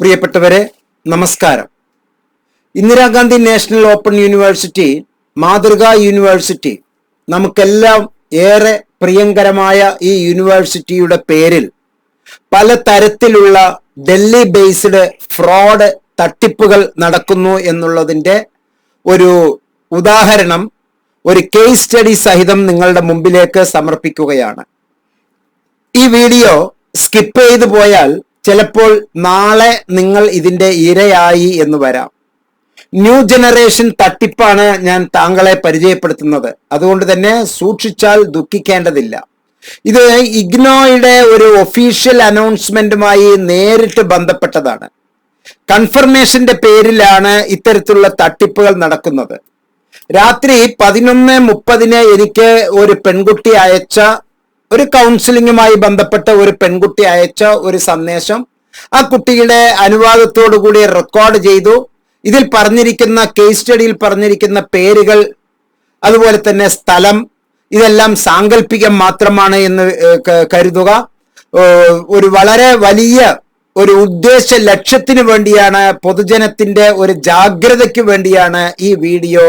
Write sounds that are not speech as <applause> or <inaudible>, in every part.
പ്രിയപ്പെട്ടവരെ നമസ്കാരം. Indira Gandhi national open university മാതൃകാ യൂണിവേഴ്സിറ്റി നമുക്കെല്ലാം ഏറെ പ്രിയങ്കരമായ ഈ യൂണിവേഴ്സിറ്റിയുടെ പേരിൽ പല തരത്തിലുള്ള ഡൽഹി ബേസ്ഡ് ഫ്രോഡ് തട്ടിപ്പുകൾ നടക്കുന്നു എന്നുള്ളതിന്റെ ഒരു ഉദാഹരണം ഒരു കേസ് സ്റ്റഡി സഹിതം നിങ്ങളുടെ മുമ്പിലേക്ക് സമർപ്പിക്കുകയാണ്. ഈ വീഡിയോ സ്കിപ്പ് ചെയ്തു പോയാൽ ചിലപ്പോൾ നാളെ നിങ്ങൾ ഇതിന്റെ ഇരയായി എന്ന് വരാം. ന്യൂ ജനറേഷൻ തട്ടിപ്പാണ് ഞാൻ താങ്കളെ പരിചയപ്പെടുത്തുന്നത്. അതുകൊണ്ട് തന്നെ സൂക്ഷിച്ചാൽ ദുഃഖിക്കേണ്ടതില്ല. ഇത് ഇഗ്നോയുടെ ഒരു ഒഫീഷ്യൽ അനൗൺസ്മെന്റുമായി നേരിട്ട് ബന്ധപ്പെട്ടതാണ്. കൺഫർമേഷന്റെ പേരിലാണ് ഇത്തരത്തിലുള്ള തട്ടിപ്പുകൾ നടക്കുന്നത്. രാത്രി പതിനൊന്ന് മുപ്പതിന് എനിക്ക് ഒരു പെൺകുട്ടി അയച്ച ഒരു കൗൺസിലിങ്ങുമായി ബന്ധപ്പെട്ട് ഒരു പെൺകുട്ടി അയച്ച ഒരു സന്ദേശം ആ കുട്ടിയുടെ അനുവാദത്തോടു കൂടി റെക്കോർഡ് ചെയ്തു. ഇതിൽ പറഞ്ഞിരിക്കുന്ന കേസ് സ്റ്റഡിയിൽ പറഞ്ഞിരിക്കുന്ന പേരുകൾ അതുപോലെ തന്നെ സ്ഥലം ഇതെല്ലാം സാങ്കല്പികം മാത്രമാണ് എന്ന് കരുതുക. ഒരു വളരെ വലിയ ഒരു ഉദ്ദേശ ലക്ഷ്യത്തിന് വേണ്ടിയാണ് പൊതുജനത്തിന്റെ ഒരു ജാഗ്രതയ്ക്ക് വേണ്ടിയാണ് ഈ വീഡിയോ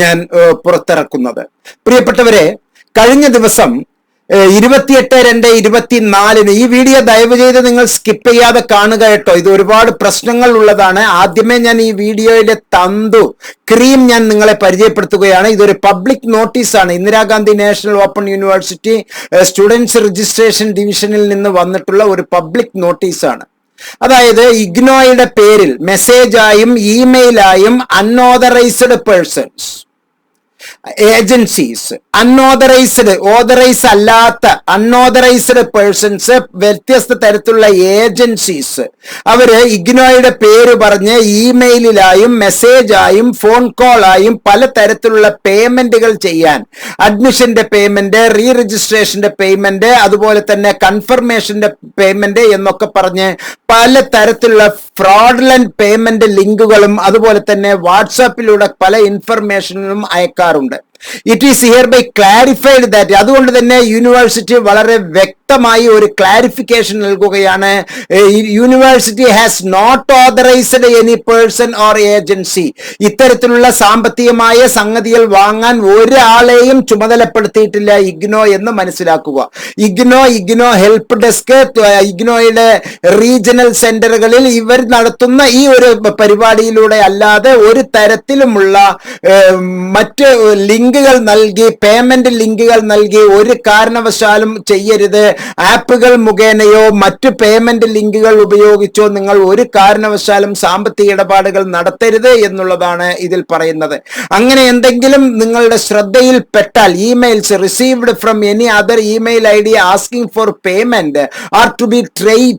ഞാൻ പുറത്തിറക്കുന്നത്. പ്രിയപ്പെട്ടവരെ കഴിഞ്ഞ ദിവസം ഇരുപത്തിയെട്ട് രണ്ട് ഇരുപത്തിനാലിന് ഈ വീഡിയോ ദയവ് ചെയ്ത് നിങ്ങൾ സ്കിപ്പ് ചെയ്യാതെ കാണുക കേട്ടോ. ഇത് ഒരുപാട് പ്രശ്നങ്ങൾ ഉള്ളതാണ്. ആദ്യമേ ഞാൻ ഈ വീഡിയോയിലെ തന്തു. ക്രീം ഞാൻ നിങ്ങളെ പരിചയപ്പെടുത്തുകയാണ്. ഇതൊരു public നോട്ടീസാണ് Indira Gandhi National Open University students registration ഡിവിഷനിൽ നിന്ന് വന്നിട്ടുള്ള ഒരു പബ്ലിക് നോട്ടീസാണ് അതായത് ഇഗ്നോയുടെ പേരിൽ മെസ്സേജായും ഇമെയിലായും unauthorised persons agencies unauthorised authorise അല്ലാത്ത അൺഓതറൈസ്ഡ് പേഴ്സൺസ് വ്യത്യസ്ത തരത്തിലുള്ള ഏജൻസീസ്. അവർ ഇഗ്നോയുടെ പേര് പറഞ്ഞ് ഇമെയിലിലായും മെസ്സേജായും ഫോൺ കോളായും പല തരത്തിലുള്ള പേയ്മെന്റുകൾ ചെയ്യാൻ. അഡ്മിഷന്റെ പേയ്മെന്റ് റീ രജിസ്ട്രേഷന്റെ പേയ്മെന്റ് അതുപോലെ തന്നെ കൺഫർമേഷന്റെ പേയ്മെന്റ് എന്നൊക്കെ പറഞ്ഞ് പല തരത്തിലുള്ള ഫ്രോഡ്ലന്റ് പേയ്മെന്റ് ലിങ്കുകളും അതുപോലെ തന്നെ വാട്സാപ്പിലൂടെ പല ഇൻഫർമേഷനും അയക്കാറുണ്ട്. It is here by clarified that അതുകൊണ്ട് തന്നെ യൂണിവേഴ്സിറ്റി വളരെ വ്യക്തമായി ഒരു ക്ലാരിഫിക്കേഷൻ നൽകുകയാണ്. University has not authorised any person or agency ഇത്തരത്തിലുള്ള സാമ്പത്തികമായ സംഗതികൾ വാങ്ങാൻ ഒരാളെയും ചുമതലപ്പെടുത്തിയിട്ടില്ല. ഇഗ്നോ എന്ന് മനസ്സിലാക്കുക. ഇഗ്നോ ഇഗ്നോ ഹെൽപ്പ് ഡെസ്ക് ഇഗ്നോയുടെ റീജിയണൽ സെന്ററുകളിൽ ഇവർ നടത്തുന്ന ഈ ഒരു പരിപാടിയിലൂടെ അല്ലാതെ ഒരു തരത്തിലുമുള്ള മറ്റ് ലിങ്കുകൾ നൽകി പേയ്മെന്റ് ലിങ്കുകൾ നൽകി ഒരു കാരണവശാലും ചെയ്യരുത്. ആപ്പുകൾ മുഖേനയോ മറ്റു പേയ്മെന്റ് ലിങ്കുകൾ ഉപയോഗിച്ചോ നിങ്ങൾ ഒരു കാരണവശാലും സാമ്പത്തിക ഇടപാടുകൾ നടത്തരുത് എന്നുള്ളതാണ് ഇതിൽ പറയുന്നത്. അങ്ങനെ എന്തെങ്കിലും നിങ്ങളുടെ ശ്രദ്ധയിൽ പെട്ടാൽ emails received from any other email I D asking for payment are to be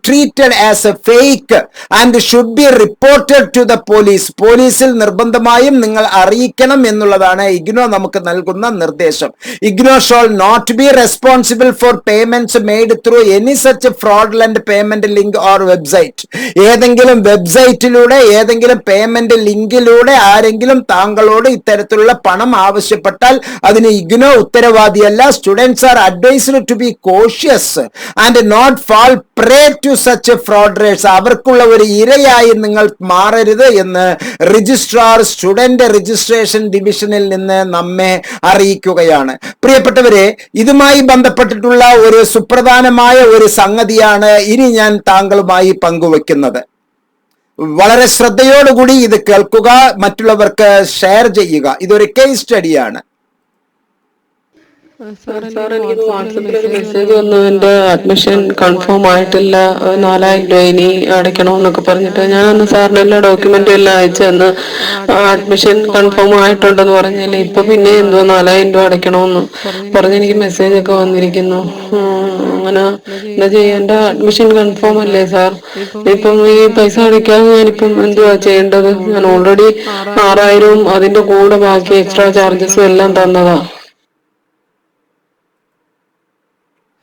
treated as a fake and should be reported to the police പോലീസിൽ നിർബന്ധമായും നിങ്ങൾ അറിയിക്കണം എന്നുള്ളതാണ് ഇഗ്നോ നമുക്ക് നൽകുന്ന നിർദ്ദേശം. IGNOU shall not be responsible for payments made through any such fraudulent payment link or website ഏതെങ്കിലും വെബ്സൈറ്റിലൂടെ ഏതെങ്കിലും പേയ്മെന്റ് ലിങ്കിലൂടെ ആരെങ്കിലും താങ്കളോട് ഇത്തരത്തിലുള്ള പണം ആവശ്യപ്പെട്ടാൽ അതിന് IGNOU ഉത്തരവാദിയല്ല. Students are advised to be cautious and not fall prey to such fraudsters അവർക്കുള്ള ഒരു ഇരയായി നിങ്ങൾ മാറരുത് എന്ന് രജിസ്ട്രാർ സ്റ്റുഡന്റ് രജിസ്ട്രേഷൻ ഡിവിഷനിൽ നിന്ന് നമ്മെ അറിയിക്കുകയാണ്. പ്രിയപ്പെട്ടവരെ ഇതുമായി ബന്ധപ്പെട്ടിട്ടുള്ള ഒരു സുപ്രധാനമായ ഒരു സംഗതിയാണ് ഇനി ഞാൻ താങ്കളുമായി പങ്കുവെക്കുന്നത്. വളരെ ശ്രദ്ധയോടുകൂടി ഇത് കേൾക്കുക മറ്റുള്ളവർക്ക് ഷെയർ ചെയ്യുക. ഇതൊരു കേസ് സ്റ്റഡിയാണ് എനിക്ക് വാട്സപ്പിൽ ഒരു മെസ്സേജ് വന്നു. എന്റെ അഡ്മിഷൻ കൺഫേം ആയിട്ടില്ല. നാലായിരം രൂപ ഇനി അടയ്ക്കണമെന്നൊക്കെ പറഞ്ഞിട്ട് ഞാൻ അന്ന് സാറിന് എല്ലാ ഡോക്യുമെന്റും എല്ലാം അയച്ചു തന്ന്. അഡ്മിഷൻ കൺഫേം ആയിട്ടുണ്ടെന്ന് പറഞ്ഞില്ല? ഇപ്പൊ പിന്നെ എന്തോ നാലായിരം രൂപ അടയ്ക്കണമെന്ന് പറഞ്ഞ് എനിക്ക് മെസ്സേജ് ഒക്കെ വന്നിരിക്കുന്നു. അങ്ങനെ എന്താ ചെയ്യാ. എന്റെ അഡ്മിഷൻ കൺഫേം അല്ലേ സാർ? ഇപ്പം ഈ പൈസ അടയ്ക്കാതെ ഞാനിപ്പം എന്തുവാ ചെയ്യേണ്ടത്? ഞാൻ ഓൾറെഡി ആറായിരവും അതിന്റെ കൂടെ ബാക്കി എക്സ്ട്രാ ചാർജസും എല്ലാം തന്നതാ.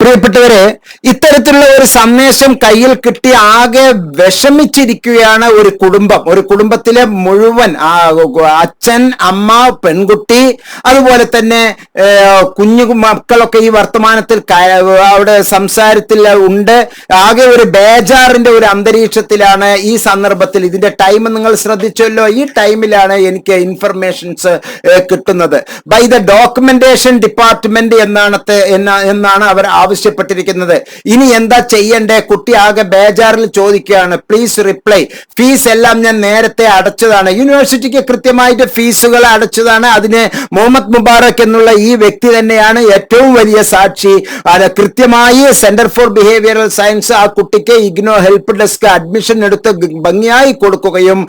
പ്രിയപ്പെട്ടവരെ ഇത്തരത്തിലുള്ള ഒരു സന്ദേശം കയ്യിൽ കിട്ടി ആകെ വിഷമിച്ചിരിക്കുകയാണ് ഒരു കുടുംബം. ഒരു കുടുംബത്തിലെ മുഴുവൻ അച്ഛൻ അമ്മ പെൺകുട്ടി അതുപോലെ തന്നെ കുഞ്ഞു മക്കളൊക്കെ ഈ വർത്തമാനത്തിൽ അവിടെ സംസാരത്തിൽ ഉണ്ട്. ആകെ ഒരു ബേജാറിന്റെ ഒരു അന്തരീക്ഷത്തിലാണ് ഈ സന്ദർഭത്തിൽ. ഇതിന്റെ ടൈം നിങ്ങൾ ശ്രദ്ധിച്ചല്ലോ ഈ ടൈമിലാണ് എനിക്ക് ഇൻഫർമേഷൻസ് കിട്ടുന്നത്. ബൈ ദ ഡോക്യുമെന്റേഷൻ ഡിപ്പാർട്ട്മെന്റ് എന്നാണ് എന്നാണ് അവർ ആവശ്യപ്പെട്ടിരിക്കുന്നത്. ഇനി എന്താ ചെയ്യണ്ടേ? കുട്ടി ആകെ ബേജാറിൽ ചോദിക്കുകയാണ്. പ്ലീസ് റിപ്ലൈ ഫീസ് എല്ലാം ഞാൻ നേരത്തെ അടച്ചതാണ്. യൂണിവേഴ്സിറ്റിക്ക് കൃത്യമായിട്ട് ഫീസുകൾ അടച്ചതാണ്. അതിന് മുഹമ്മദ് മുബാറക് എന്നുള്ള ഈ വ്യക്തി തന്നെയാണ് ഏറ്റവും വലിയ സാക്ഷി. അത് കൃത്യമായി സെന്റർ ഫോർ ബിഹേവിയറൽ സയൻസ് ആ കുട്ടിക്ക് ഇഗ്നോ ഹെൽപ്പ് ഡെസ്ക് അഡ്മിഷൻ എടുത്ത് ഭംഗിയായി കൊടുക്കുകയും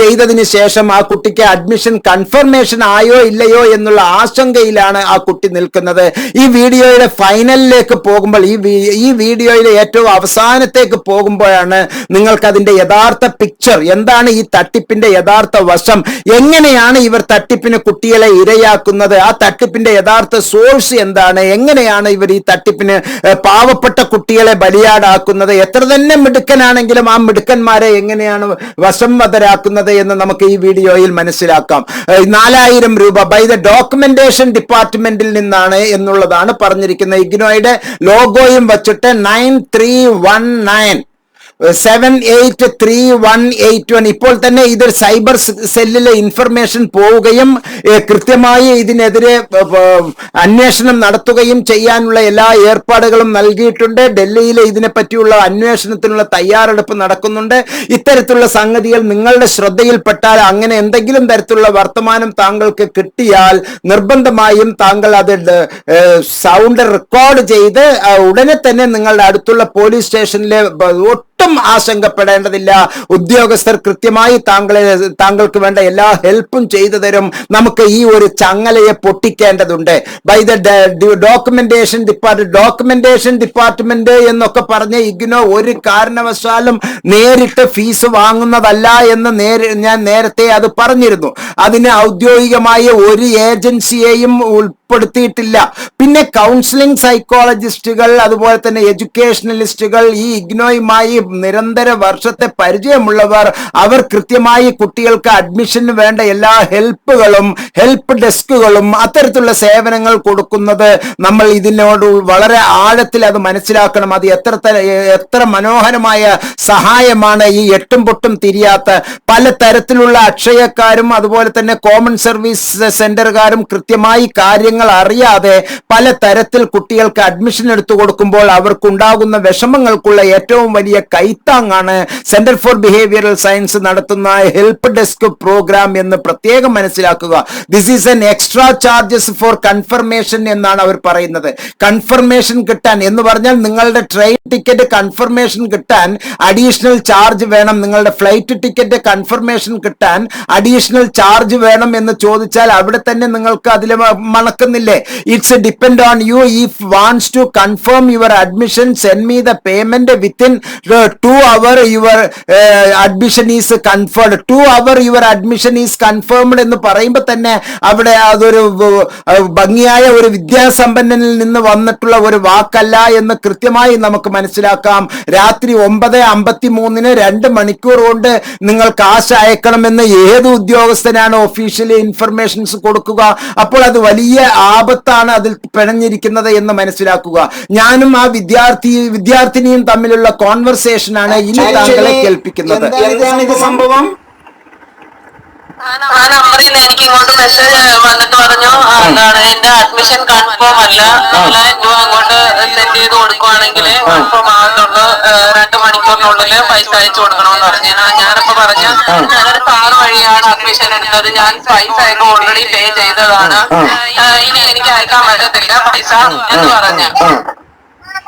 ചെയ്തതിന് ശേഷം ആ കുട്ടിക്ക് അഡ്മിഷൻ കൺഫർമേഷൻ ആയോ ഇല്ലയോ എന്നുള്ള ആശങ്കയിലാണ് ആ കുട്ടി നിൽക്കുന്നത്. ഈ വീഡിയോയുടെ ഫൈനലിലേക്ക് പോകുമ്പോൾ ഈ ഈ വീഡിയോയിലെ ഏറ്റവും അവസാനത്തേക്ക് പോകുമ്പോഴാണ് നിങ്ങൾക്ക് അതിന്റെ യഥാർത്ഥ പിക്ചർ എന്താണ് ഈ തട്ടിപ്പിന്റെ യഥാർത്ഥ വശം എങ്ങനെയാണ് ഇവർ തട്ടിപ്പിന് കുട്ടികളെ ഇരയാക്കുന്നത് ആ തട്ടിപ്പിന്റെ യഥാർത്ഥ സോഴ്സ് എന്താണ് എങ്ങനെയാണ് ഇവർ ഈ തട്ടിപ്പിന് പാവപ്പെട്ട കുട്ടികളെ ബലിയാടാക്കുന്നത് എത്ര തന്നെ മിടുക്കനാണെങ്കിലും ആ മിടുക്കന്മാരെ എങ്ങനെയാണ് വശംവതരാക്കുന്നത് എന്ന് നമുക്ക് ഈ വീഡിയോയിൽ മനസ്സിലാക്കാം. നാലായിരം രൂപ ബൈ ദ ഡോക്യുമെന്റേഷൻ ഡിപ്പാർട്ട്മെന്റിൽ നിന്നാണ് എന്നുള്ളതാണ് പറഞ്ഞിരിക്കുന്നത്. ഇഗ്നോയുടെ ലോഗോയും വച്ചിട്ട് nine three one nine seven eight three one eight one ഇപ്പോൾ തന്നെ ഇത് സൈബർ സെല്ലിലെ ഇൻഫർമേഷൻ പോവുകയും കൃത്യമായി ഇതിനെതിരെ അന്വേഷണം നടത്തുകയും ചെയ്യാനുള്ള എല്ലാ ഏർപ്പാടുകളും നൽകിയിട്ടുണ്ട്. ഡൽഹിയിലെ ഇതിനെ പറ്റിയുള്ള അന്വേഷണത്തിനുള്ള തയ്യാറെടുപ്പ് നടക്കുന്നുണ്ട്. ഇത്തരത്തിലുള്ള സംഗതികൾ നിങ്ങളുടെ ശ്രദ്ധയിൽപ്പെട്ടാൽ അങ്ങനെ എന്തെങ്കിലും തരത്തിലുള്ള വർത്തമാനം താങ്കൾക്ക് കിട്ടിയാൽ നിർബന്ധമായും താങ്കൾ അത് സൗണ്ട് റെക്കോർഡ് ചെയ്ത് ഉടനെ തന്നെ നിങ്ങളുടെ അടുത്തുള്ള പോലീസ് സ്റ്റേഷനിലെ ഒട്ടും ആശങ്കപ്പെടേണ്ടതില്ല. ഉദ്യോഗസ്ഥർ കൃത്യമായി താങ്കളെ താങ്കൾക്ക് വേണ്ട എല്ലാ ഹെൽപ്പും ചെയ്തു തരും. നമുക്ക് ഈ ഒരു ചങ്ങലയെ പൊട്ടിക്കേണ്ടതുണ്ട്. By the documentation depart documentation department എന്നൊക്കെ പറഞ്ഞ ഇഗ്നോ ഒരു കാരണവശാലും നേരിട്ട് ഫീസ് വാങ്ങുന്നതല്ല എന്ന് ഞാൻ നേരത്തെ അത് പറഞ്ഞിരുന്നു. അതിന് ഔദ്യോഗികമായ ഒരു ഏജൻസിയെയും ഉൾപ്പെടുത്തിയിട്ടില്ല. പിന്നെ കൗൺസിലിംഗ് സൈക്കോളജിസ്റ്റുകൾ അതുപോലെ തന്നെ എഡ്യൂക്കേഷണലിസ്റ്റുകൾ ഈ ഇഗ്നോയുമായി നിരന്തര വർഷത്തെ പരിചയമുള്ളവർ അവർ കൃത്യമായി കുട്ടികൾക്ക് അഡ്മിഷന് വേണ്ട എല്ലാ ഹെൽപ്പുകളും ഹെൽപ്പ് ഡെസ്കുകളും അത്തരത്തിലുള്ള സേവനങ്ങൾ കൊടുക്കുന്നത് നമ്മൾ ഇതിനോട് വളരെ ആഴത്തിൽ അത് മനസ്സിലാക്കണം. അത് എത്ര എത്ര മനോഹരമായ സഹായമാണ് ഈ എട്ടും പൊട്ടും തിരിയാത്ത. പല തരത്തിലുള്ള അക്ഷയക്കാരും അതുപോലെ തന്നെ കോമൺ സർവീസ് സെന്ററുകാരും കൃത്യമായി കാര്യങ്ങൾ അറിയാതെ പല തരത്തിൽ കുട്ടികൾക്ക് അഡ്മിഷൻ എടുത്തു കൊടുക്കുമ്പോൾ അവർക്കുണ്ടാകുന്ന വിഷമങ്ങൾക്കുള്ള ഏറ്റവും വലിയ കൈത്താങ്ങാണ് സെന്റർ ഫോർ ബിഹേവിയറൽ സയൻസ് നടത്തുന്ന ഹെൽപ്പ് ഡെസ്ക് പ്രോഗ്രാം എന്ന് പ്രത്യേകം മനസ്സിലാക്കുക. This is an extra charges for confirmation എന്നാണ് അവർ പറയുന്നത്. കൺഫർമേഷൻ കിട്ടാൻ എന്ന് പറഞ്ഞാൽ നിങ്ങളുടെ ട്രെയിൻ ടിക്കറ്റ് കൺഫർമേഷൻ കിട്ടാൻ അഡീഷണൽ ചാർജ് വേണം. നിങ്ങളുടെ ഫ്ലൈറ്റ് ടിക്കറ്റ് കൺഫർമേഷൻ കിട്ടാൻ അഡീഷണൽ ചാർജ് വേണം എന്ന് ചോദിച്ചാൽ അവിടെ തന്നെ നിങ്ങൾക്ക് അതിൽ മണക്കുന്നില്ലേ it's depend on you if wants to confirm your admission send me the payment within two hour your admission is confirmed two hour your admission is confirmed എന്ന് പറയുമ്പോൾ തന്നെ അവിടെ അതൊരു ഭംഗിയായ ഒരു വിദ്യാസമ്പന്നനിൽ നിന്ന് വന്നിട്ടുള്ള ഒരു വാക്കല്ല എന്ന് കൃത്യമായി നമുക്ക് മനസ്സിലാക്കാം. രാത്രി ഒമ്പത് അമ്പത്തി മൂന്നിന് രണ്ട് മണിക്കൂർ കൊണ്ട് നിങ്ങൾ കാശ് അയക്കണമെന്ന് ഏത് ഉദ്യോഗസ്ഥനാണ് ഒഫീഷ്യലി ഇൻഫർമേഷൻസ് കൊടുക്കുക? അപ്പോൾ അത് വലിയ ആപത്താണ് അതിൽ പിണഞ്ഞിരിക്കുന്നത് എന്ന് മനസ്സിലാക്കുക. ഞാനും ആ വിദ്യാർത്ഥി വിദ്യാർത്ഥിനിയും തമ്മിലുള്ള കോൺവെർസേഷൻ ആണ് ഇനി താങ്കളെ കേൾപ്പിക്കുന്നത്. സംഭവം? ആ നമ്പറിൽ നിന്ന് എനിക്ക് ഇങ്ങോട്ട് മെസ്സേജ് വന്നിട്ട് പറഞ്ഞു എന്താണ് എന്റെ അഡ്മിഷൻ കൺഫേം അല്ല. അല്ല രൂപ അങ്ങോട്ട് സെൻഡ് ചെയ്ത് കൊടുക്കുവാണെങ്കിൽ കൺഫേം ആകത്തുള്ളൂ രണ്ട് മണിക്കൂറിനുള്ളിൽ പൈസ അയച്ചു കൊടുക്കണമെന്ന് പറഞ്ഞു. ഞാൻ- ഞാനപ്പോ പറഞ്ഞു ഞാനൊരു സാറ് വഴിയാണ് അഡ്മിഷൻ എടുത്തത്. ഞാൻ പൈസ ഒക്കെ ഓൾറെഡി പേ ചെയ്തതാണ്. ഇനി എനിക്ക് അയക്കാൻ പറ്റത്തില്ല പൈസ എന്ന് പറഞ്ഞു.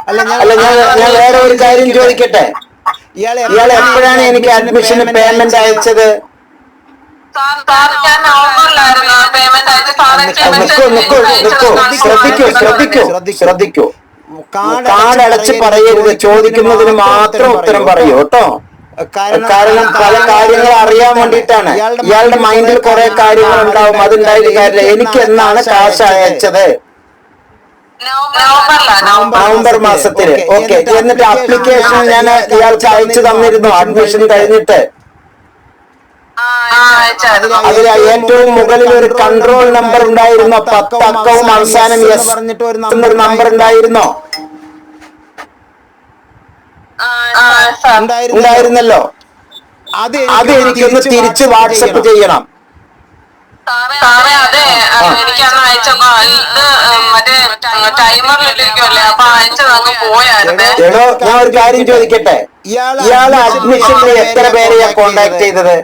അല്ല ഞാൻ ഞാൻ ഞാൻ വേറെ ഒരു കാര്യം ചോദിക്കട്ടെ? ഇയാൾ ഇയാൾ എപ്പോഴാണ് എനിക്ക് അഡ്മിഷന് പേയ്മെന്റ് അയച്ചത്? ശ്രദ്ധിക്കൂ ശ്രദ്ധിക്കൂ ശ്രദ്ധിക്കൂ കാർഡ് അടച്ച് പറയരുത് ചോദിക്കുന്നതിന് മാത്രം ഉത്തരം പറയൂ കേട്ടോ? കാരണം പല കാര്യങ്ങൾ അറിയാൻ വേണ്ടിയിട്ടാണ്. ഇയാളുടെ മൈൻഡിൽ കുറെ കാര്യങ്ങൾ ഉണ്ടാവും അതുണ്ടായിട്ട് കാര്യമില്ല. എനിക്ക് എന്നാണ് കാശ് അയച്ചത് നവംബർ മാസത്തിൽ. ഓക്കെ. എന്നിട്ട് അപ്ലിക്കേഷൻ ഞാൻ ഇയാൾക്ക് അയച്ചു തന്നിരുന്നു. അഡ്മിഷൻ കഴിഞ്ഞിട്ട്. അതിൽ ഏറ്റവും മുകളിൽ ഒരു കൺട്രോൾ നമ്പർ ഉണ്ടായിരുന്നോ? പത്ത് അക്കവും അവസാനം യെസ് പറഞ്ഞിട്ട് ഒരു നമ്പർ ഉണ്ടായിരുന്നോ? ഉണ്ടായിരുന്നല്ലോ. അത് അത് എനിക്കൊന്ന് തിരിച്ച് വാട്സപ്പ് ചെയ്യണം. സാറേ അതെ എനിക്ക് അന്ന് അയച്ചപ്പോ ഇത് മറ്റേ ടൈമറിലിരിക്കുമല്ലേ അപ്പൊ അയച്ചതങ്ങ് പോയായിരുന്നേ. എടോ ഞാൻ ഒരു കാര്യം ചോദിക്കട്ടെ? ഇയാൾ അഡ്മിഷനിൽ എത്ര പേരെയാ കോണ്ടാക്ട് ചെയ്തത്?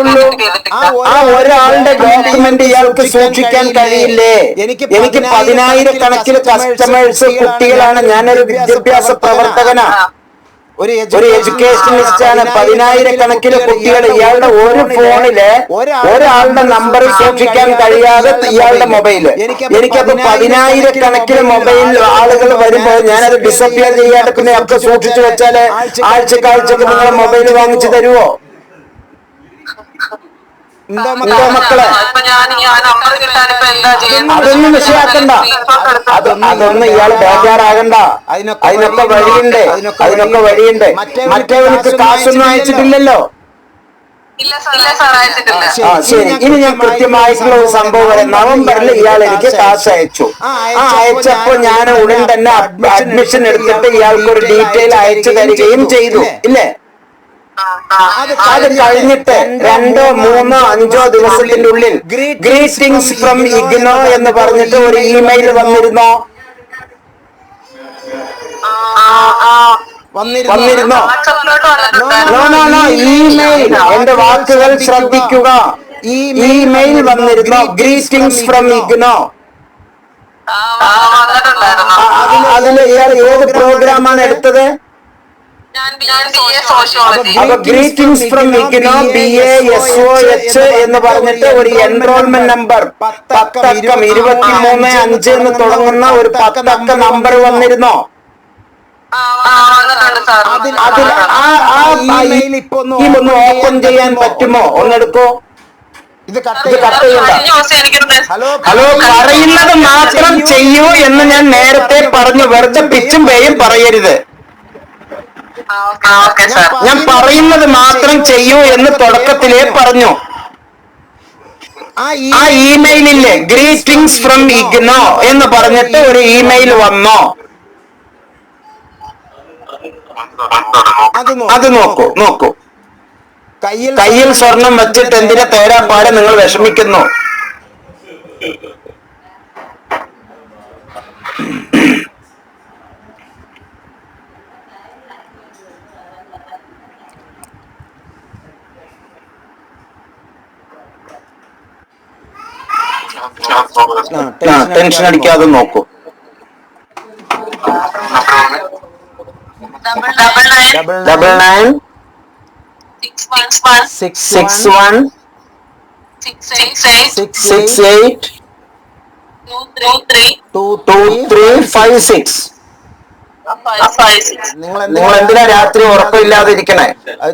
ഉള്ളൂ. ആ ഒരാളുടെ ഡോക്യുമെന്റ് ഇയാൾക്ക് സൂക്ഷിക്കാൻ കഴിയില്ലേ? എനിക്ക് പതിനായിരക്കണക്കിന് കസ്റ്റമേഴ്സ് കുട്ടികളാണ് ഞാനൊരു വിദ്യാഭ്യാസ പ്രവർത്തകനാ. ഒരു ഒരു എഡ്യൂക്കേഷനിസ്റ്റ് ആണ് പതിനായിരക്കണക്കിന് കുട്ടികൾ ഇയാളുടെ ഒരു ഫോണിൽ ഒരാളുടെ നമ്പർ സൂക്ഷിക്കാൻ കഴിയാതെ ഇയാളുടെ മൊബൈൽ എനിക്കപ്പോ പതിനായിരക്കണക്കിന് മൊബൈൽ ആളുകൾ വരുമ്പോൾ ഞാനത് ഡിസപ്പിയർ ചെയ്യാതെ ഒക്കെ സൂക്ഷിച്ചു വെച്ചാൽ ആഴ്ചക്കാഴ്ചക്ക് നിങ്ങളുടെ നിങ്ങൾ മൊബൈൽ വാങ്ങിച്ചു തരുവോ എന്താ എന്തോ മക്കളെ ഇപ്പൊ ഞാൻ ഈ ആ നമ്പർ കിട്ടാൻ ഇപ്പൊ എന്താ മക്കളെ അതൊന്നും വിഷയാക്കണ്ട അതൊന്നും ഇയാൾ ബേജാറാകണ്ട. അതിനൊക്കെ അതിനൊക്കെ വഴിയുണ്ട്. അതിനൊക്കെ വഴിയുണ്ട്. മറ്റേവന് മറ്റേവനക്ക് കാശൊന്നും അയച്ചിട്ടില്ലല്ലോ. ഇല്ല സാർ ഇല്ല ആ ശരി. ഇനി ഞാൻ കൃത്യമായിട്ടുള്ള ഒരു സംഭവം പറയാം നവംബറിൽ ഇയാൾ എനിക്ക് കാശ് അയച്ചു. ആ അയച്ചപ്പോ ഞാൻ ഉടൻ തന്നെ അഡ്മിഷൻ എടുത്തിട്ട് ഇയാൾക്ക് ഒരു ഡീറ്റെയിൽ അയച്ചു തരികയും ചെയ്തു. ഇല്ലേ? അത് കഴിഞ്ഞിട്ട് രണ്ടോ മൂന്നോ അഞ്ചോ ദിവസത്തിന്റെ ഉള്ളിൽ ഗ്രീറ്റിംഗ്സ് ഫ്രം ഇഗ്നോ എന്ന് പറഞ്ഞിട്ട് ഒരു ഇമെയിൽ വന്നിരുന്നോ? വന്നിരുന്നോ? വാട്സപ്പിലോട്ട് വന്നിട്ടുണ്ട് നോ നോ നോ ഇമെയിൽ. എന്റെ വാക്കുകൾ ശ്രദ്ധിക്കുക. ഇമെയിൽ വന്നിരുന്നോ? Greetings from IGNOU. ആ, വന്നിട്ടുണ്ടായിരുന്നു. അതിൽ ഇയാൾ ഏത് പ്രോഗ്രാമാണ് എടുത്തത് ഞാൻ ബി എ സോഷ്യോളജി അപ്പൊ greetings from IGNOU B A S O H എന്ന് പറഞ്ഞിട്ട് ഒരു എൻറോൾമെന്റ് നമ്പർ പത്തക്കം ഇരുപത്തിമൂന്ന് അഞ്ച് എന്ന് തുടങ്ങുന്ന ഒരു പത്തക്ക നമ്പർ വന്നിരുന്നോ. അതിൽ ആ ഇമെയിൽ ഇപ്പൊ ഒന്ന് ഓപ്പൺ ചെയ്യാൻ പറ്റുമോ? ഒന്നെടുക്കോ? ഇത് കട്ട് ഹലോ ഹലോ പറയുന്നത് മാത്രം ചെയ്യൂ. എന്ന് ഞാൻ നേരത്തെ പറഞ്ഞു. വെറുതെ പിച്ചും പേയും പറയരുത്. ഞാൻ പറയുന്നത് മാത്രം ചെയ്യൂ എന്ന് തുടക്കത്തിലേ പറഞ്ഞു. ആ ഇമെയിലില്ലേ? ഗ്രീറ്റിംഗ്സ് ഫ്രം ഇഗ്നോ എന്ന് പറഞ്ഞിട്ട് ഒരു ഇമെയിൽ വന്നോ? അത് അത് നോക്കൂ നോക്കൂ. കയ്യിൽ കയ്യിൽ സ്വർണം വെച്ചിട്ട് എന്തിനാ തേരാപ്പാടെ നിങ്ങൾ വിഷമിക്കുന്നു? ടെൻഷൻ അടിക്കാതെ നോക്കൂ. Double nine six one six six one six six eight നിങ്ങൾ എന്തിനാ രാത്രി ഉറപ്പില്ലാതെ ഇരിക്കണേ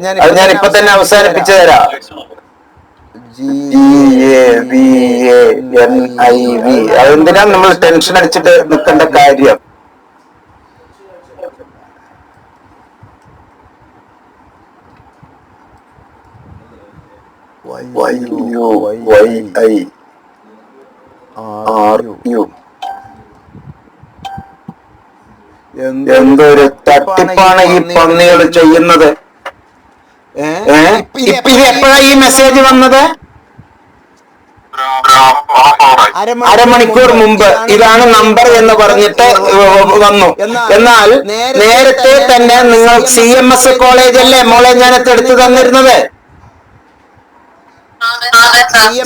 ഞാൻ അത് ഞാൻ ഇപ്പൊ തന്നെ അവസാനിപ്പിച്ചു തരാം. അതെന്തിനാ നമ്മൾ ടെൻഷൻ അടിച്ചിട്ട് നിൽക്കേണ്ട കാര്യം? എന്തൊരു തട്ടിപ്പാണ് ഈ പന്നികൾ ചെയ്യുന്നത്? ഏ? ഇപ്പൊ ഇത് എപ്പോഴാ ഈ മെസ്സേജ് വന്നത്? അരമണിക്കൂർ മുമ്പ് ഇതാണ് നമ്പർ എന്ന് പറഞ്ഞിട്ട് വന്നു. എന്നാൽ നേരത്തെ തന്നെ നിങ്ങൾ സി എം എസ് കോളേജല്ലേ മോളെ ഞാനത്ത് എടുത്തു തന്നിരുന്നത്?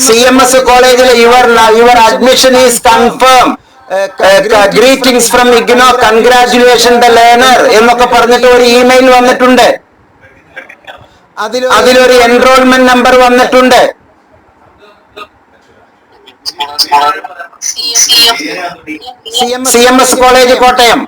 സി എം എസ് കോളേജിൽ your your admission is confirm greetings from IGNOU congratulation the learner എന്നൊക്കെ പറഞ്ഞിട്ട് ഒരു ഇമെയിൽ വന്നിട്ടുണ്ട്. അതിലൊരു എൻറോൾമെന്റ് നമ്പർ വന്നിട്ടുണ്ട്. C M S college Kottayam.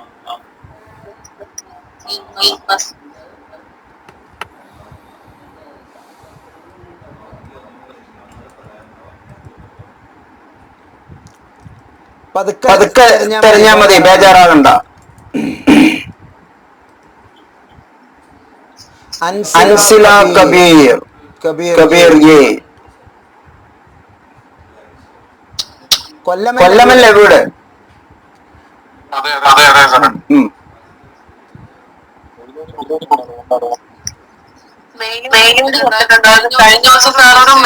പതുക്കെ തെരഞ്ഞാ മതി. ബേജാറാകണ്ട. അൻസില കബീർ. കബീർ. കബീർ എ കൊല്ലം കൊല്ലമല്ലേ വീട്. മെയിലിൽ വന്നിട്ടുണ്ടായിരുന്നു. കഴിഞ്ഞ ദിവസം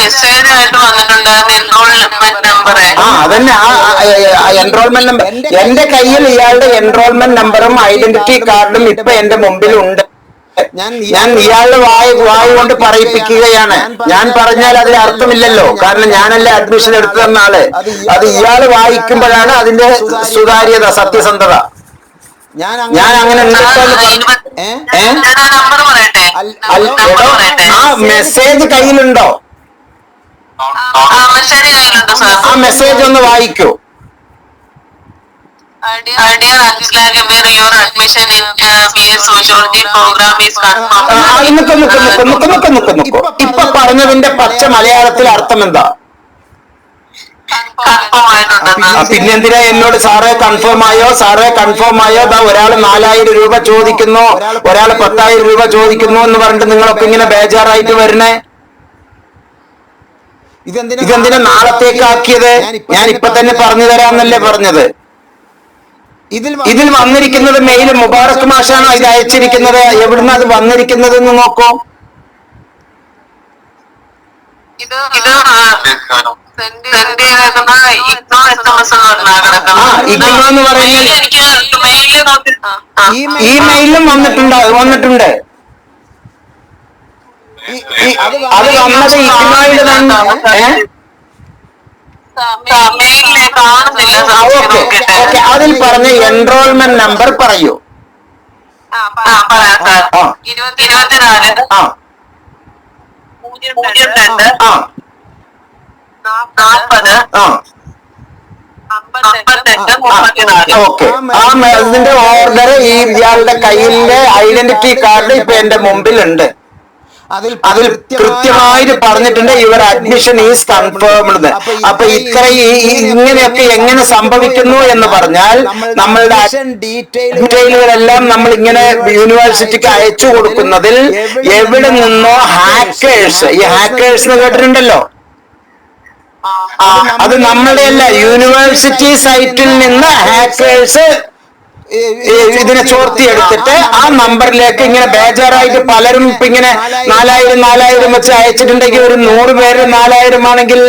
മെസ്സേജ് ആയിട്ട് വന്നിട്ടുണ്ടായിരുന്നു എൻറോൾമെന്റ് നമ്പറെ ആ അതന്നെ. ആ എൻറോൾമെന്റ് നമ്പർ എന്റെ കയ്യിൽ ഇയാളുടെ എൻറോൾമെന്റ് നമ്പറും ഐഡന്റിറ്റി കാർഡും ഇപ്പൊ എന്റെ മുമ്പിലുണ്ട്. ഞാൻ ഇയാളുടെ വായ വായ് കൊണ്ട് പറയിപ്പിക്കുകയാണ് ഞാൻ പറഞ്ഞാൽ അതിൽ അർത്ഥമില്ലല്ലോ കാരണം ഞാനല്ലേ അഡ്മിഷൻ എടുത്തു തന്ന ആൾ അത് ഇയാൾ വായിക്കുമ്പോഴാണ് അതിന്റെ സുതാര്യത സത്യസന്ധത ഞാൻ ഞാൻ അങ്ങനെ ആ മെസ്സേജ് കയ്യിലുണ്ടോ ആ മെസ്സേജ് കയ്യിലുണ്ട് സാർ ആ മെസ്സേജ് ഒന്ന് വായിക്കൂ Dear Angela Kabir, your admission in uh, BS Sociology program is ആ, confirmed. നിക്ക് നിക്ക് നിക്ക് നിക്ക് നിക്ക് നിക്ക് നിക്ക് ഇപ്പൊ പറഞ്ഞതിന്റെ പച്ച മലയാളത്തിൽ അർത്ഥം എന്താ Confirm ആയിട്ടുണ്ടെന്ന്. ആ, പിന്നെന്തിനാ എന്നോട് സാറേ കൺഫേം ആയോ? സാറേ കൺഫേം ആയോ? ദാ ഒരാൾ നാലായിരം രൂപ ചോദിക്കുന്നു. ഒരാൾ പത്തായിരം രൂപ ചോദിക്കുന്നു എന്ന് പറഞ്ഞിട്ട് നിങ്ങളൊക്കെ ഇങ്ങനെ ബേജാറായിട്ട് വരണേ? ഇതെന്തിനാ ഇതെന്തിനാ നാളത്തേക്ക് ആക്കിയത് ഞാൻ ഇപ്പൊ തന്നെ പറഞ്ഞു തരാന്നല്ലേ പറഞ്ഞത്? ഇതിൽ ഇതിൽ വന്നിരിക്കുന്നത് മെയിൽ മുബാറക് മാഷാണോ ഇത് അയച്ചിരിക്കുന്നത്? എവിടുന്ന അത് വന്നിരിക്കുന്നത് എന്ന് നോക്കൂ എന്ന് പറയുന്നത് ഈ മെയിലും വന്നിട്ടുണ്ട് വന്നിട്ടുണ്ട്. അത് വന്നത് ഇഗ്നോയുടെ തന്നെ ഏഹ് ഓക്കെ. അതിൽ പറഞ്ഞ എൻറോൾമെന്റ് നമ്പർ പറയൂ. ആ ഇരുപത്തിനാല് പൂജ്യം രണ്ട്. നാൽപ്പത് ഓർഡർ ഈ ഇയാളുടെ കയ്യിലെ ഐഡന്റിറ്റി കാർഡ് ഇപ്പൊ എന്റെ മുമ്പിലുണ്ട്. അതിൽ അതിൽ കൃത്യമായിട്ട് പറഞ്ഞിട്ടുണ്ട് ഇവർ അഡ്മിഷൻ ഈസ് കൺഫേംഡ് അപ്പൊ ഇത്രയും ഇങ്ങനെയൊക്കെ എങ്ങനെ സംഭവിക്കുന്നു എന്ന് പറഞ്ഞാൽ നമ്മളുടെ ഡീറ്റെയിലുകളെല്ലാം നമ്മൾ ഇങ്ങനെ യൂണിവേഴ്സിറ്റിക്ക് അയച്ചു കൊടുക്കുന്നതിൽ എവിടെ നിന്നോ ഹാക്കേഴ്സ് ഈ ഹാക്കേഴ്സ് കേട്ടിട്ടുണ്ടല്ലോ? ആ, അത് നമ്മളുടെ അല്ല യൂണിവേഴ്സിറ്റി സൈറ്റിൽ നിന്ന് ഹാക്കേഴ്സ് ഇതിനെ ചോർത്തിയെടുത്തിട്ട് ആ നമ്പറിലേക്ക് ഇങ്ങനെ ബേജാറായിട്ട് പലരും ഇപ്പൊ ഇങ്ങനെ നാലായിരം നാലായിരം വെച്ച് അയച്ചിട്ടുണ്ടെങ്കിൽ ഒരു നൂറ് പേരിൽ നാലായിരം ആണെങ്കിൽ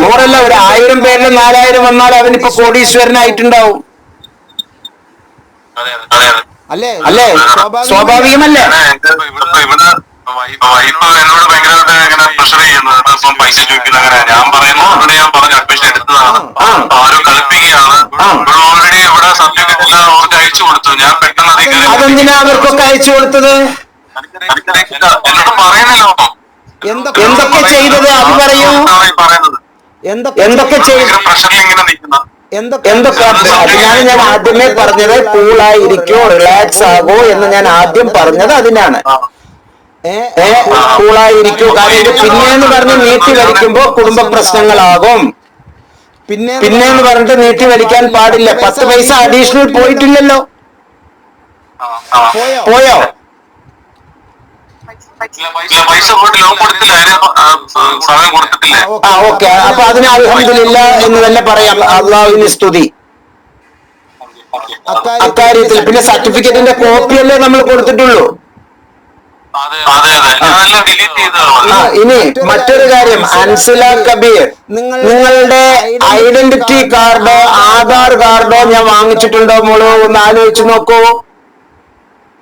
നൂറല്ല ഒരു ആയിരം പേരിൽ നാലായിരം വന്നാൽ അവനിപ്പോ കോടീശ്വരനായിട്ടുണ്ടാവും അതെ അതെ. അതെ അല്ലേ? അല്ലേ? സ്വാഭാവികമല്ലേ? വൈഫ് എന്നോട് ഭയങ്കരമായിട്ട് ഇങ്ങനെ പ്രഷർ ചെയ്യുന്നത് ഇപ്പം പൈസ ചോദിക്കുന്ന അങ്ങനെ ഞാൻ പറയുന്നു. ഇവിടെ ഞാൻ പറഞ്ഞു അഡ്മിഷൻ എടുത്തതാണ്. ആരും കളിപ്പിക്കുകയാണ് ഇവിടെ ഓൾറെഡി ഇവിടെ സർട്ടിഫിക്കറ്റ് എല്ലാം അവർക്ക് അയച്ചു കൊടുത്തു. ഞാൻ പെട്ടെന്ന് കയറി അതെന്തിനാ അവർക്കൊക്കെ അയച്ചു കൊടുത്തത്? എന്നോട് പറയുന്നല്ലോ എന്തൊക്കെ ചെയ്തത് അത് പറയൂ. എന്തൊക്കെ ചെയ്തു അതിനാണ് ഞാൻ ആദ്യമേ പറഞ്ഞത് കൂളായിരിക്കോ റിലാക്സ് ആകോ എന്ന് ഞാൻ ആദ്യം പറഞ്ഞത് അതിനാണ്. കൂളായിരിക്കൂ. പിന്നെന്ന് പറഞ്ഞ് നീട്ടി വലിക്കുമ്പോ കുടുംബ പ്രശ്നങ്ങളാകും. പിന്നെ പിന്നെ എന്ന് പറഞ്ഞിട്ട് നീട്ടി വലിക്കാൻ പാടില്ല. പത്ത് പൈസ അഡീഷണൽ പോയിട്ടില്ലല്ലോ. പോയോ? ആ ഓക്കെ. അപ്പൊ അതിന് അലഹമില്ല എന്ന് തന്നെ പറയാം. അള്ളാഹുവിന് സ്തുതി. അക്കാര്യത്തിൽ പിന്നെ സർട്ടിഫിക്കറ്റിന്റെ കോപ്പിയല്ലേ നമ്മൾ കൊടുത്തിട്ടുള്ളൂ അതെ അതെ അതെ ഞാനെല്ലാം ഡിലീറ്റ് ചെയ്തതാണ് ആ ഇനി മറ്റൊരു കാര്യം അൻസില കബീർ. നിങ്ങളുടെ ഐഡന്റിറ്റി കാർഡോ ആധാർ കാർഡോ ഞാൻ വാങ്ങിച്ചിട്ടുണ്ടോ മോളോ? ഒന്ന് ആലോചിച്ച് നോക്കൂ.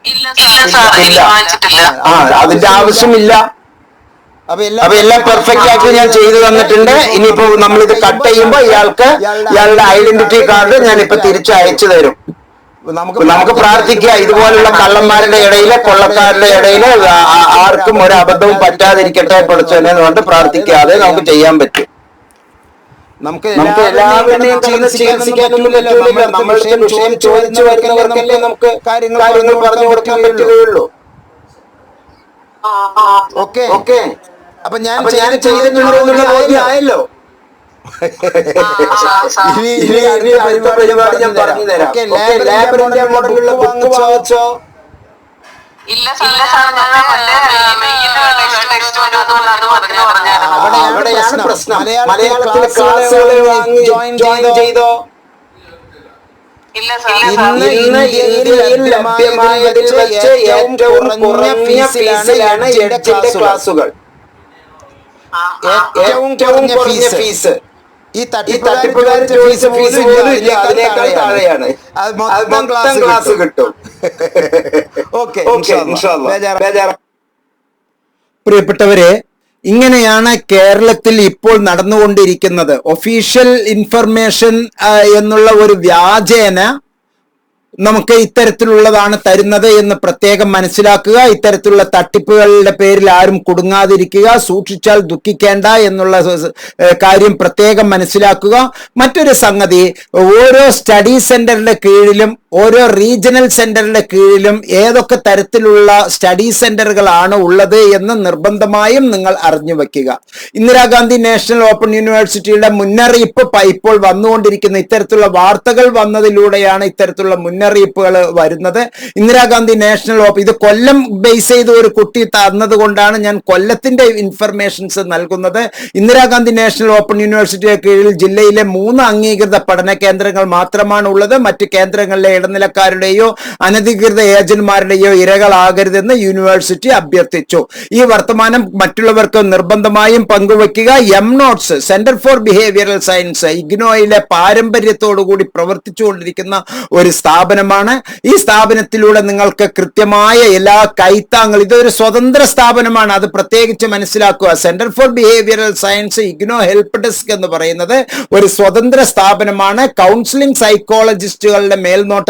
ഇല്ല സാർ. ഇല്ല വാങ്ങിച്ചിട്ടില്ല. ആ അതിന്റെ ആവശ്യമില്ല. അപ്പൊ എല്ലാം പെർഫെക്റ്റ് ആയിട്ട് ഞാൻ ചെയ്തു തന്നിട്ടുണ്ട്. ഇനിയിപ്പോ നമ്മളിത് ഇത് കട്ട് ചെയ്യുമ്പോ ഇയാൾക്ക് ഇയാളുടെ ഐഡന്റിറ്റി കാർഡ് ഞാൻ ഇപ്പൊ തിരിച്ചു അയച്ചു തരും. നമുക്ക് നമുക്ക് പ്രാർത്ഥിക്കുക. ഇതുപോലുള്ള കള്ളന്മാരുടെ ഇടയിൽ കൊള്ളക്കാരുടെ ഇടയിൽ ആർക്കും ഒരു അബദ്ധവും പറ്റാതിരിക്കട്ടെ പഠിച്ചവനെ കൊണ്ട് പ്രാർത്ഥിക്കാതെ നമുക്ക് ചെയ്യാൻ പറ്റും. നമുക്ക് നമുക്ക് എല്ലാവരെയും കിടന്ന് ചികിത്സിക്കാനൊന്നും നമ്മൾ വിഷയം ചോദിച്ചു വരുന്നവർക്കല്ലേ നമുക്ക് കാര്യങ്ങൾ കാര്യങ്ങൾ പറഞ്ഞു കൊടുക്കാൻ പറ്റുകയുള്ളൂ. ഓക്കെ. ഓക്കെ. അപ്പൊ ഞാൻ ഞാൻ ചെയ്തിട്ടുണ്ടോ എന്നുള്ള ബോധ്യം ആയല്ലോ. <laughs> ഇനി ഇനി ഇനി അടുത്ത പരിപാടി ഞാൻ പറഞ്ഞു തരാം. ഓക്കെ ലേബർ ഇന്ത്യ മോഡലുള്ള ബുക്ക് വാങ്ങിച്ചോ ഇല്ല അവിടെയാണ് പ്രശ്നം. മലയാളത്തിലെ മലയാളത്തിൽ ക്ലാസ്സുകൾ വാങ്ങി ജോയിൻ ചെയ്തോ? ഇല്ല സാർ ഇന്ന് ഇന്ത്യയിൽ ലഭ്യമായതിൽ വെച്ച് ഏറ്റവും കുറഞ്ഞ ഫീസിലാണ് എഡ്ജിന്റെ ക്ലാസുകൾ ഏറ്റവും കുറഞ്ഞ ഫീസ് ഈ തട്ടിപ്പുകാർ ചോദിച്ച ഫീസ് പോലും ഇല്ല അതിനേക്കാൾ താഴെയാണ്. അത് മൊത്തം ക്ലാസ് കിട്ടും. <laughs> ഓക്കെ പ്രിയപ്പെട്ടവരെ ഇങ്ങനെയാണ് കേരളത്തിൽ ഇപ്പോൾ നടന്നുകൊണ്ടിരിക്കുന്നത്. ഒഫീഷ്യൽ ഇൻഫർമേഷൻ എന്നുള്ള ഒരു വ്യാജേന നമുക്ക് ഇത്തരത്തിലുള്ളതാണ് തരുന്നത് എന്ന് പ്രത്യേകം മനസ്സിലാക്കുക. ഇത്തരത്തിലുള്ള തട്ടിപ്പുകളുടെ പേരിൽ ആരും കുടുങ്ങാതിരിക്കുക സൂക്ഷിച്ചാൽ ദുഃഖിക്കേണ്ട എന്നുള്ള കാര്യം പ്രത്യേകം മനസ്സിലാക്കുക. മറ്റൊരു സംഗതി ഓരോ സ്റ്റഡി സെന്ററിന്റെ കീഴിലും ഓരോ റീജിയണൽ സെന്ററിന്റെ കീഴിലും ഏതൊക്കെ തരത്തിലുള്ള സ്റ്റഡി സെന്ററുകളാണ് ഉള്ളത് എന്ന് നിർബന്ധമായും നിങ്ങൾ അറിഞ്ഞു വെക്കുക ഇന്ദിരാഗാന്ധി നാഷണൽ ഓപ്പൺ യൂണിവേഴ്സിറ്റിയുടെ മുന്നറിയിപ്പ് ഇപ്പോൾ വന്നുകൊണ്ടിരിക്കുന്ന. ഇത്തരത്തിലുള്ള വാർത്തകൾ വന്നതിലൂടെയാണ് ഇത്തരത്തിലുള്ള മുന്നറിയിപ്പുകൾ വരുന്നത്. ഇന്ദിരാഗാന്ധി നാഷണൽ ഓപ്പൺ ഇത് കൊല്ലം ബേസ് ചെയ്ത് ഒരു കുട്ടി തന്നതുകൊണ്ടാണ് ഞാൻ കൊല്ലത്തിന്റെ ഇൻഫർമേഷൻസ് നൽകുന്നത്. ഇന്ദിരാഗാന്ധി നാഷണൽ ഓപ്പൺ യൂണിവേഴ്സിറ്റിയുടെ കീഴിൽ ജില്ലയിലെ മൂന്ന് അംഗീകൃത പഠന കേന്ദ്രങ്ങൾ മാത്രമാണ് ഉള്ളത് മറ്റ് കേന്ദ്രങ്ങളിലെ ഇടനിലക്കാരുടെയോ അനധികൃത ഏജന്റുമാരുടെയോ ഇരകളാകരുതെന്ന് യൂണിവേഴ്സിറ്റി അഭ്യർത്ഥിച്ചു. ഈ വർത്തമാനം മറ്റുള്ളവർക്ക് നിർബന്ധമായും പങ്കുവെക്കുക M notes centre for behavioural science ഇഗ്നോയിലെ പാരമ്പര്യത്തോടുകൂടി പ്രവർത്തിച്ചുകൊണ്ടിരിക്കുന്ന ഒരു സ്ഥാപനമാണ്. ഈ സ്ഥാപനത്തിലൂടെ നിങ്ങൾക്ക് കൃത്യമായ എല്ലാ കൈത്താങ്ങൾ ഇതൊരു സ്വതന്ത്ര സ്ഥാപനമാണ് അത് പ്രത്യേകിച്ച് മനസ്സിലാക്കുക. Centre for behavioural science IGNOU help desk എന്ന് പറയുന്നത് ഒരു സ്വതന്ത്ര സ്ഥാപനമാണ്. കൗൺസിലിംഗ് സൈക്കോളജിസ്റ്റുകളുടെ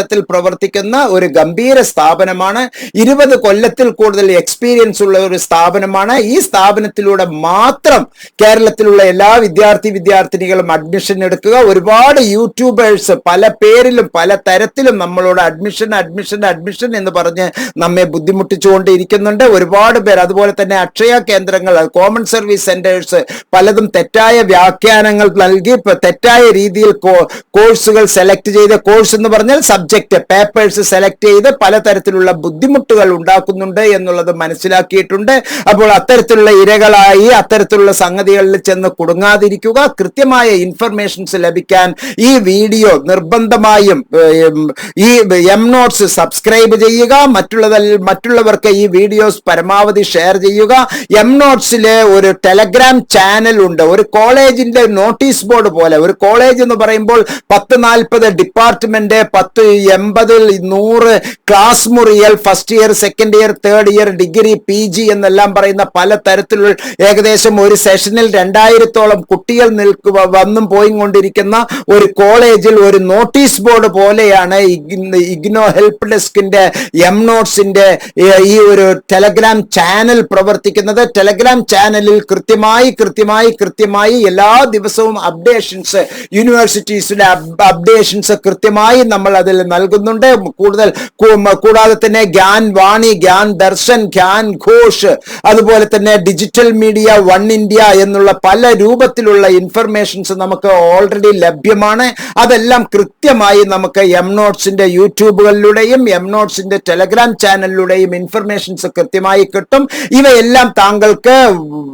മേൽനോട്ടത്തിൽ പ്രവർത്തിക്കുന്ന ഒരു ഗംഭീര സ്ഥാപനമാണ്. ഇരുപത് കൊല്ലത്തിൽ കൂടുതൽ എക്സ്പീരിയൻസ് ഉള്ള ഒരു സ്ഥാപനമാണ്. ഈ സ്ഥാപനത്തിലൂടെ മാത്രം കേരളത്തിലുള്ള എല്ലാ വിദ്യാർത്ഥി വിദ്യാർത്ഥിനികളും അഡ്മിഷൻ എടുക്കുക. ഒരുപാട് യൂട്യൂബേഴ്സ് പല പേരിലും പല തരത്തിലും നമ്മളോട് അഡ്മിഷൻ അഡ്മിഷൻ അഡ്മിഷൻ എന്ന് പറഞ്ഞ് നമ്മെ ബുദ്ധിമുട്ടിച്ചുകൊണ്ടിരിക്കുന്നുണ്ട്. ഒരുപാട് പേർ അതുപോലെ തന്നെ അക്ഷയ കേന്ദ്രങ്ങൾ കോമൺ സർവീസ് സെന്റേഴ്സ് പലതും തെറ്റായ വ്യാഖ്യാനങ്ങൾ നൽകി തെറ്റായ രീതിയിൽ കോഴ്സുകൾ സെലക്ട് ചെയ്ത കോഴ്സ് എന്ന് പറഞ്ഞാൽ സബ്ജക്ട് പേപ്പേഴ്സ് സെലക്ട് ചെയ്ത് പലതരത്തിലുള്ള ബുദ്ധിമുട്ടുകൾ ഉണ്ടാക്കുന്നുണ്ട് എന്നുള്ളത് മനസ്സിലാക്കിയിട്ടുണ്ട്. അപ്പോൾ അത്തരത്തിലുള്ള ഇരകളായി അത്തരത്തിലുള്ള സംഗതികളിൽ ചെന്ന് കുടുങ്ങാതിരിക്കുക കൃത്യമായ ഇൻഫർമേഷൻസ് ലഭിക്കാൻ ഈ വീഡിയോ നിർബന്ധമായും ഈ എം നോട്ട്സ് സബ്സ്ക്രൈബ് ചെയ്യുക മറ്റുള്ളതിൽ മറ്റുള്ളവർക്ക് ഈ വീഡിയോസ് പരമാവധി ഷെയർ ചെയ്യുക. എം നോട്ട്സിലെ ഒരു ടെലഗ്രാം ചാനൽ ഉണ്ട്. ഒരു കോളേജിന്റെ നോട്ടീസ് ബോർഡ് പോലെ. ഒരു കോളേജ് എന്ന് പറയുമ്പോൾ പത്ത് നാൽപ്പത് ഡിപ്പാർട്ട്മെന്റ് പത്ത് എൺപതിൽ നൂറ് class മുറിയൽ first year second year third year degree P G എന്നെല്ലാം പറയുന്ന പല തരത്തിലുള്ള ഏകദേശം ഒരു സെഷനിൽ രണ്ടായിരത്തോളം കുട്ടികൾ നിൽക്കുക വന്നും പോയി കൊണ്ടിരിക്കുന്ന ഒരു കോളേജിൽ ഒരു നോട്ടീസ് ബോർഡ് പോലെയാണ് ഇഗ്നോ ഹെൽപ്പ് ഡെസ്കിന്റെ എം നോട്ട്സിന്റെ ഈ ഒരു ടെലഗ്രാം ചാനൽ പ്രവർത്തിക്കുന്നത്. ടെലഗ്രാം ചാനലിൽ കൃത്യമായി കൃത്യമായി കൃത്യമായി എല്ലാ ദിവസവും അപ്ഡേഷൻസ് യൂണിവേഴ്സിറ്റീസിന്റെ അപ്ഡേഷൻസ് കൃത്യമായി നമ്മൾ അതിൽ നൽകുന്നുണ്ട്. കൂടുതൽ കൂടാതെ തന്നെ ഗ്യാൻ വാണി ഗ്യാൻ ദർശൻ ഗ്യാൻ ഘോഷ് അതുപോലെ തന്നെ ഡിജിറ്റൽ മീഡിയ വൺ ഇന്ത്യ എന്നുള്ള പല രൂപത്തിലുള്ള ഇൻഫർമേഷൻസ് നമുക്ക് ഓൾറെഡി ലഭ്യമാണ്. അതെല്ലാം കൃത്യമായി നമുക്ക് എം നോട്ട്സിന്റെ യൂട്യൂബുകളിലൂടെയും എം നോട്ട്സിന്റെ ടെലഗ്രാം ചാനലിലൂടെയും ഇൻഫർമേഷൻസ് കൃത്യമായി കിട്ടും. ഇവയെല്ലാം താങ്കൾക്ക്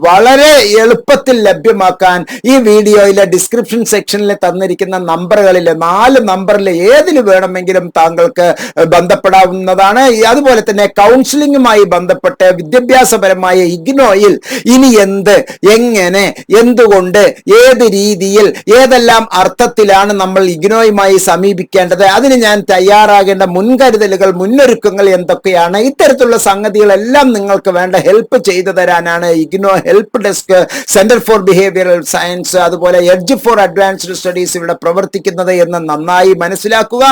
വളരെ എളുപ്പത്തിൽ ലഭ്യമാക്കാൻ ഈ വീഡിയോയിലെ ഡിസ്ക്രിപ്ഷൻ സെക്ഷനിൽ തന്നിരിക്കുന്ന നമ്പറുകളിൽ നാല് നമ്പറിൽ ഏതിൽ വേണമെങ്കിലും താങ്കൾക്ക് ബന്ധപ്പെടാവുന്നതാണ്. അതുപോലെ തന്നെ കൗൺസിലിങ്ങുമായി ബന്ധപ്പെട്ട് വിദ്യാഭ്യാസപരമായ ഇഗ്നോയിൽ ഇനി എന്ത് എങ്ങനെ എന്തുകൊണ്ട് ഏത് രീതിയിൽ ഏതെല്ലാം അർത്ഥത്തിലാണ് നമ്മൾ ഇഗ്നോയുമായി സമീപിക്കേണ്ടത് അതിന് ഞാൻ തയ്യാറാകേണ്ട മുൻകരുതലുകൾ മുന്നൊരുക്കങ്ങൾ എന്തൊക്കെയാണ് ഇത്തരത്തിലുള്ള സംഗതികളെല്ലാം നിങ്ങൾക്ക് വേണ്ട ഹെൽപ്പ് ചെയ്തു തരാനാണ് IGNOU help desk centre for behavioural science അതുപോലെ എഡ്ജ് ഫോർ അഡ്വാൻസ്ഡ് സ്റ്റഡീസ് ഇവിടെ പ്രവർത്തിക്കുന്നത് എന്ന് നന്നായി മനസ്സിലാക്കുക.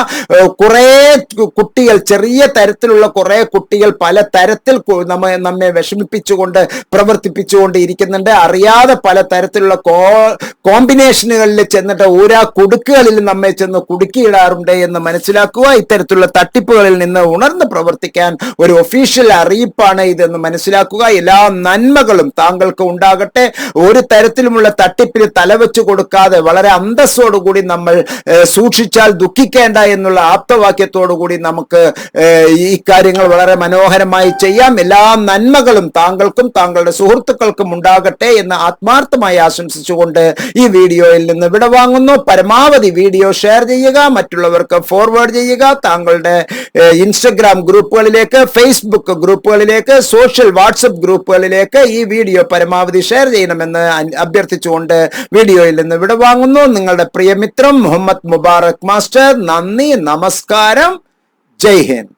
കുറേ കുട്ടികൾ ചെറിയ തരത്തിലുള്ള കുറെ കുട്ടികൾ പല തരത്തിൽ നമ്മെ നമ്മെ വിഷമിപ്പിച്ചുകൊണ്ട് പ്രവർത്തിപ്പിച്ചുകൊണ്ട് ഇരിക്കുന്നുണ്ട്. അറിയാതെ പല തരത്തിലുള്ള കോ കോമ്പിനേഷനുകളിൽ ചെന്നിട്ട് ഓരോ കുടുക്കുകളിൽ നമ്മെ ചെന്ന് കുടുക്കിയിടാറുണ്ട് എന്ന് മനസ്സിലാക്കുക. ഇത്തരത്തിലുള്ള തട്ടിപ്പുകളിൽ നിന്ന് ഉണർന്ന് പ്രവർത്തിക്കാൻ ഒരു ഒഫീഷ്യൽ അറിയിപ്പാണ് ഇതെന്ന് മനസ്സിലാക്കുക. എല്ലാ നന്മകളും താങ്കൾക്ക് ഉണ്ടാകട്ടെ. ഒരു തരത്തിലുമുള്ള തട്ടിപ്പിന് തലവെച്ചു കൊടുക്കാതെ വളരെ അന്തസ്സോടുകൂടി നമ്മൾ സൂക്ഷിച്ചാൽ ദുഃഖിക്കേണ്ട എന്നുള്ള ആപ്തവാക്യത്തോടു കൂടി നമുക്ക് ഈ കാര്യങ്ങൾ വളരെ മനോഹരമായി ചെയ്യാം. എല്ലാ നന്മകളും താങ്കൾക്കും താങ്കളുടെ സുഹൃത്തുക്കൾക്കും ഉണ്ടാകട്ടെ എന്ന് ആത്മാർത്ഥമായി ആശംസിച്ചുകൊണ്ട് ഈ വീഡിയോയിൽ നിന്ന് വിടവാങ്ങുന്നു പരമാവധി വീഡിയോ ഷെയർ ചെയ്യുക മറ്റുള്ളവർക്ക് ഫോർവേഡ് ചെയ്യുക. താങ്കളുടെ ഇൻസ്റ്റഗ്രാം ഗ്രൂപ്പുകളിലേക്ക് ഫേസ്ബുക്ക് ഗ്രൂപ്പുകളിലേക്ക് സോഷ്യൽ വാട്സപ്പ് ഗ്രൂപ്പുകളിലേക്ക് ഈ വീഡിയോ പരമാവധി ഷെയർ ചെയ്യണമെന്ന് അഭ്യർത്ഥിച്ചുകൊണ്ട് വീഡിയോയിൽ നിന്ന് വിടവാങ്ങുന്നു നിങ്ങളുടെ പ്രിയമിത്രം മുഹമ്മദ് മുബാറക് മാസ്റ്റർ നന്ദി നമസ്കാരം ജയ് ഹിന്ദ്